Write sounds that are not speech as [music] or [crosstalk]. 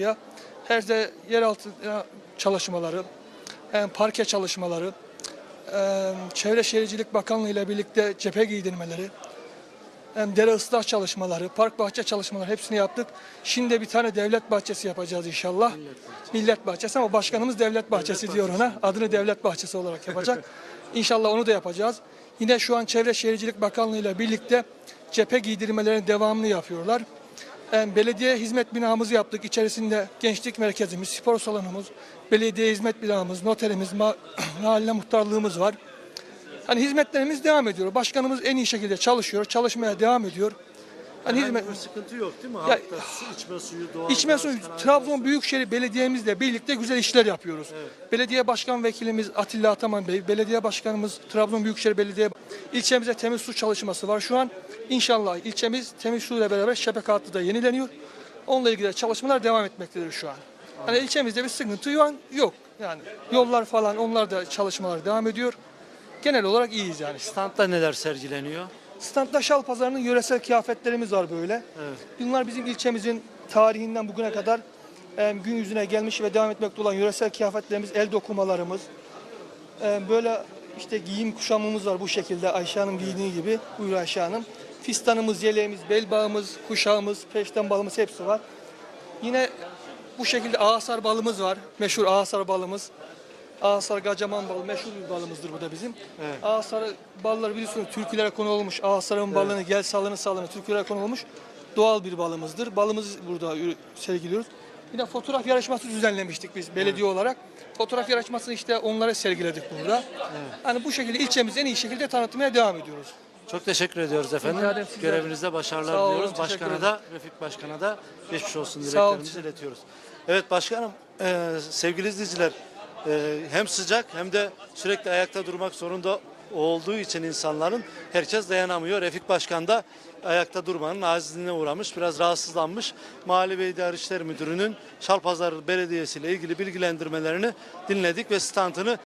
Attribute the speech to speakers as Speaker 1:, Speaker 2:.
Speaker 1: Ya her de yeraltı çalışmaları, hem parke çalışmaları, Çevre Şehircilik Bakanlığı ile birlikte cephe giydirmeleri, hem dere ıslah çalışmaları, park bahçe çalışmaları hepsini yaptık. Şimdi de bir tane devlet bahçesi yapacağız inşallah. Millet bahçesi ama başkanımız devlet bahçesi diyor ona. Adını devlet bahçesi olarak yapacak. [laughs] İnşallah onu da yapacağız. Yine şu an Çevre Şehircilik Bakanlığı ile birlikte cephe giydirmelerin devamını yapıyorlar. Em, Belediye hizmet binamızı yaptık. İçerisinde gençlik merkezimiz, spor salonumuz, belediye hizmet binamız, noterimiz, ma- [clears throat] mahalle muhtarlığımız var. Hani hizmetlerimiz devam ediyor. Başkanımız en iyi şekilde çalışıyor, çalışmaya devam ediyor. Hani hizmet
Speaker 2: bir sıkıntı yok değil mi?
Speaker 1: Ya-
Speaker 2: Halkta su, içme suyu, doğal
Speaker 1: İçme suyu. Trabzon Büyükşehir Belediye'mizle birlikte güzel işler yapıyoruz. Belediye Başkan Vekilimiz Atilla Ataman Bey, Belediye Başkanımız Trabzon Büyükşehir Belediye ilçemize temiz su çalışması var. Şu an inşallah ilçemiz temiz su ile beraber şebeke hattı da yenileniyor. Onunla ilgili çalışmalar devam etmektedir şu an. Hani ilçemizde bir sıkıntı yok. Yani yollar falan onlar da çalışmalar devam ediyor. Genel olarak iyiyiz yani.
Speaker 2: Standta neler sergileniyor?
Speaker 1: Standta Şal Pazarı'nın yöresel kıyafetlerimiz var böyle.
Speaker 2: Evet.
Speaker 1: Bunlar bizim ilçemizin tarihinden bugüne kadar e, gün yüzüne gelmiş ve devam etmekte olan yöresel kıyafetlerimiz, el dokumalarımız. E, böyle işte giyim kuşamımız var bu şekilde Ayşe Hanım giydiği gibi. Buyur Ayşe Hanım. Fistanımız, yeleğimiz, bel bağımız, kuşağımız, peşten balımız hepsi var. Yine bu şekilde ağasar balımız var. Meşhur ağasar balımız. Ağasar Gacaman balı meşhur bir balımızdır bu da bizim.
Speaker 2: Evet.
Speaker 1: Ağasar balları biliyorsunuz türkülere konu olmuş. Ağasar'ın balını gel salını salını türkülere konu olmuş. Doğal bir balımızdır. Balımızı burada sergiliyoruz. Bir de fotoğraf yarışması düzenlemiştik biz belediye olarak. Fotoğraf yarışmasını işte onlara sergiledik burada. Hani bu şekilde ilçemizi en iyi şekilde tanıtmaya devam ediyoruz.
Speaker 2: Çok teşekkür ediyoruz efendim.
Speaker 1: Rica ederim, sizler.
Speaker 2: Görevinizde başarılar
Speaker 1: Sağ olun,
Speaker 2: diliyoruz.
Speaker 1: teşekkür
Speaker 2: Başkana da, Refik Başkan'a da geçmiş olsun
Speaker 1: Sağ olun.
Speaker 2: dileklerimizi iletiyoruz. Evet başkanım, e, sevgili izleyiciler, e, hem sıcak hem de sürekli ayakta durmak zorunda olduğu için insanların herkes dayanamıyor. Refik Başkan da ayakta durmanın acizliğine uğramış, biraz rahatsızlanmış. Mahalle ve İdari İşler Müdürü'nün Şalpazarı Belediyesi ile ilgili bilgilendirmelerini dinledik ve standını